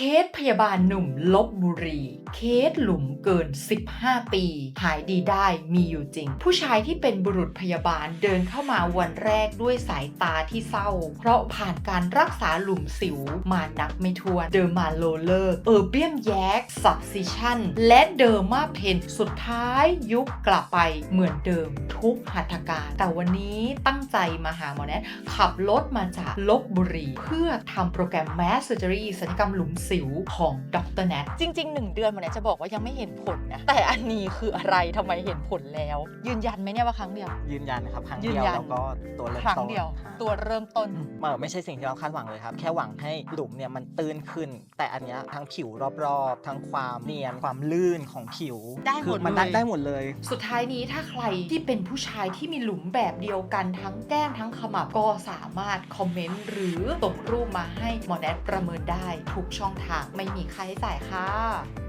เคสพยาบาลหนุ่มลบบุรีเคสหลุมเกิน 15 ปี หายดีได้มีอยู่จริง ผู้ชายที่เป็นบุรุษพยาบาลเดินเข้ามาวันแรกด้วยสายตาที่เศร้า เพราะผ่านการรักษาหลุมสิวมานับไม่ถ้วนเดอร์มาโลเลอร์เออร์เบียมแยกซับซิชันและเดอร์มาเพนสุดท้ายยุบกลับไปเหมือนเดิมทุกหัตถการ แต่วันนี้ตั้งใจมาหาหมอแนทขับรถมาจากลบบุรีเพื่อทำโปรแกรม Mass Surgery ศัลยกรรมหลุมสิวของดรแนทจริง ๆ 1 เดือนมันเนี่ยจะบอกว่ายังไม่เห็นผลนะ แต่อันนี้คืออะไรทำไมเห็นผลแล้ว ยืนยันไหมเนี่ยว่าครั้งเดียว ยืนยันนะครับครั้งยืเดีนยวยันแล้วก็ตัวเริ่มครั้งต้นเดียวค่ะตัวเริ่มต้นเออไม่ใช่สิ่งที่เราคาดหวังเลยครับ แค่หวังให้หลุมเนี่ยมันตื้นขึ้น แต่อันเนี้ยทั้งผิวรอบๆ ทั้งความเนียนความลื่นของผิว ได้หมดคือมันได้เลยได้หมดเลย สุดท้ายนี้ถ้าใครที่เป็นผู้ชายที่มีหลุมแบบเดียวกันทั้งแก้มทั้งขมับก็สามารถคอมเมนต์หรือส่งรูปมาให้หมอแนทประเมินได้ทุกช่องทางไม่มีค่าใช้จ่ายค่ะ